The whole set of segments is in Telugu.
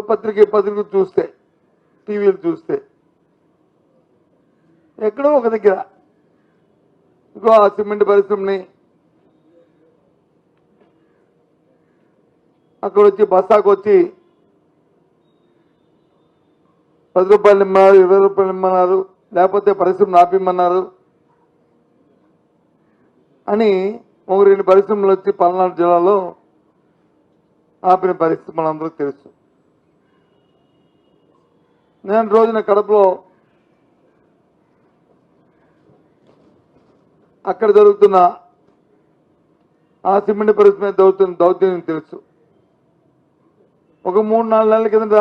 పత్రిక పత్రిక చూస్తే టీవీలు చూస్తే. ఎక్కడో ఒక దగ్గర. ఇంకో ఆ సిమెంట్ పరిశ్రమని అక్కడ వచ్చి బస్సాకు వచ్చి పది రూపాయలు ఇమ్మన్నారు ఇరవై రూపాయలు ఇమ్మన్నారు లేకపోతే పరిశ్రమ ఆపిమ్మన్నారు అని ఒక రెండు పరిశ్రమలు వచ్చి పల్నాడు జిల్లాలో ఆపిన పరిస్థితి అందరూ తెలుసు. నేను రోజున కడపలో అక్కడ జరుగుతున్న ఆ సిమెంట్ పరిస్థితి మీద దౌత్యం దౌత్యం తెలుసు. ఒక మూడు నాలుగు నెలల కిందట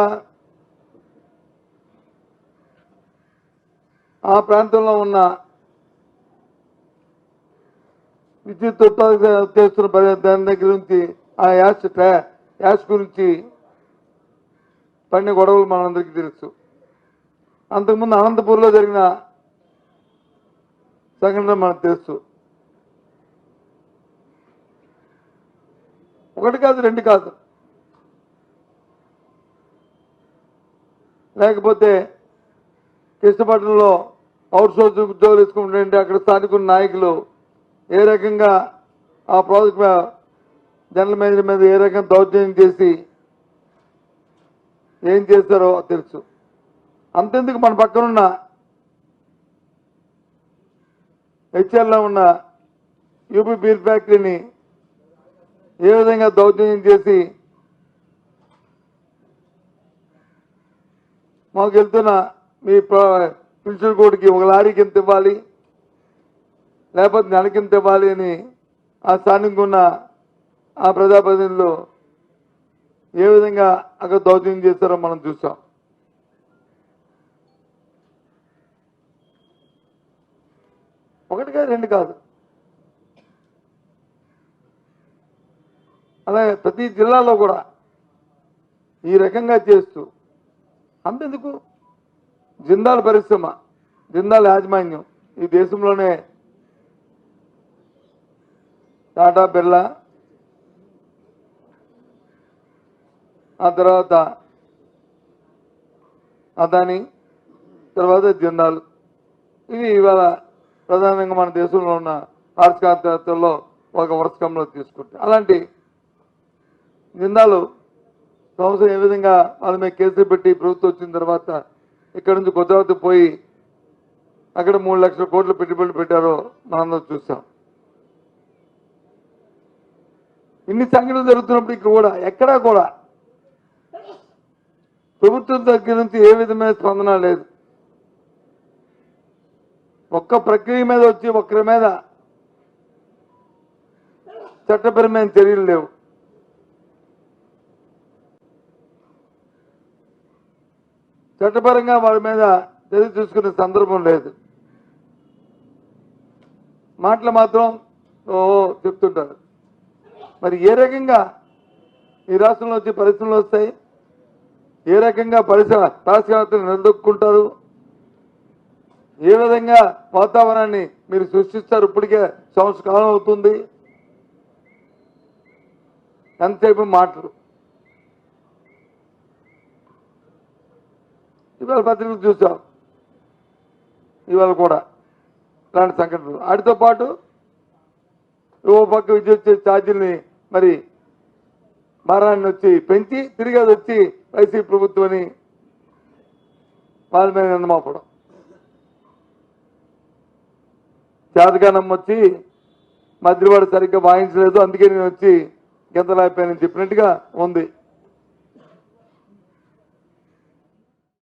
ఆ ప్రాంతంలో ఉన్న విద్యుత్ ఉత్పాదక చేస్తున్న దాని దగ్గర నుంచి ఆ యాష్ ట్రా- యాష్ గురించి పడిన గొడవలు మనందరికీ తెలుసు. అంతకుముందు అనంతపూర్లో జరిగిన సంఘటన మనకు తెలుసు. ఒకటి కాదు రెండు కాదు. లేకపోతే కృష్ణపట్నంలో అవుట్ సోర్స్ ఉద్యోగులు తీసుకుంటుంటే అక్కడ స్థానిక నాయకులు ఏ రకంగా ఆ ప్రాజెక్ట్ జనరల్ మేనేజర్ మీద ఏ రకంగా దౌర్జన్యం చేసి ఏం చేస్తారో తెలుసు. అంతెందుకు మన పక్కనున్న హెచ్ఎల్లో ఉన్న యూపీ బీర్ ఫ్యాక్టరీని ఏ విధంగా దౌర్జన్యం చేసి మాకు వెళ్తున్న మీ పెన్షన్ కోటికి ఒక లారీకి ఎంత ఇవ్వాలి లేకపోతే నెలకి ఎంత ఇవ్వాలి అని ఆ స్థానికంగా ఉన్న ఆ ప్రజాప్రతినిధులు ఏ విధంగా అక్కడ దౌర్జన్యం చేస్తారో మనం చూసాం ఒకటిగా రెండు కాదు. అలాగే ప్రతి జిల్లాలో కూడా ఈ రకంగా చేస్తూ అంతెందుకు? జిందాల్ పరిశ్రమ జిందాల్ యాజమాన్యం ఈ దేశంలోనే టాటా బిర్లా ఆ తర్వాత అదాని తర్వాత జిందాల్. ఇవి ఇవాళ ప్రధానంగా మన దేశంలో ఉన్న ఆర్థికవేత్తల్లో ఒక వర్షకంలో తీసుకుంటే అలాంటి నిందాలు సంవత్సరం ఏ విధంగా వాళ్ళ మీద కేసులు పెట్టి ప్రభుత్వం వచ్చిన తర్వాత ఇక్కడ నుంచి కొద్దిగా పోయి అక్కడ మూడు లక్షల కోట్లు పెట్టుబడులు పెట్టారో మనందరం చూసాం. ఇన్ని సంఘటనలు జరుగుతున్నప్పుడు ఇక్కడ కూడా ఎక్కడా కూడా ప్రభుత్వం దగ్గర నుంచి ఏ విధమైన స్పందన లేదు. ఒక్క ప్రక్రియ మీద వచ్చి ఒక్కరి మీద చట్టపరమైన చర్యలు లేవు. చట్టపరంగా వారి మీద చర్య తీసుకునే సందర్భం లేదు. మాటలు మాత్రం ఓ చెప్తుంటారు. మరి ఏ రకంగా ఈ రాష్ట్రంలో వచ్చి పరిశ్రమలు వస్తాయి? ఏ రకంగా పరిశ్రమ పారిశ్రామికలు నిలదొక్కుంటారు ఏ విధంగా వాతావరణాన్ని మీరు సృష్టిస్తారు? ఇప్పటికే సంవత్సర కాలం అవుతుంది. ఎంతసేపు మాటలు ఇవాళ పత్రికలు చూసాం. ఇవాళ కూడా ఇలాంటి సంఘటనలు. వాటితో పాటు ఓ పక్క విద్యుత్ ఛార్జీల్ని మరి భారాన్ని వచ్చి పెంచి తిరిగి అది వచ్చి వైసీపీ ప్రభుత్వం అని వాళ్ళ మీద నిన్నమాపడం చేతగానం వచ్చి మద్రివాడు సరిగ్గా వాయించలేదు అందుకే నేను వచ్చి గెంతలాయిపోయానని చెప్పినట్టుగా ఉంది.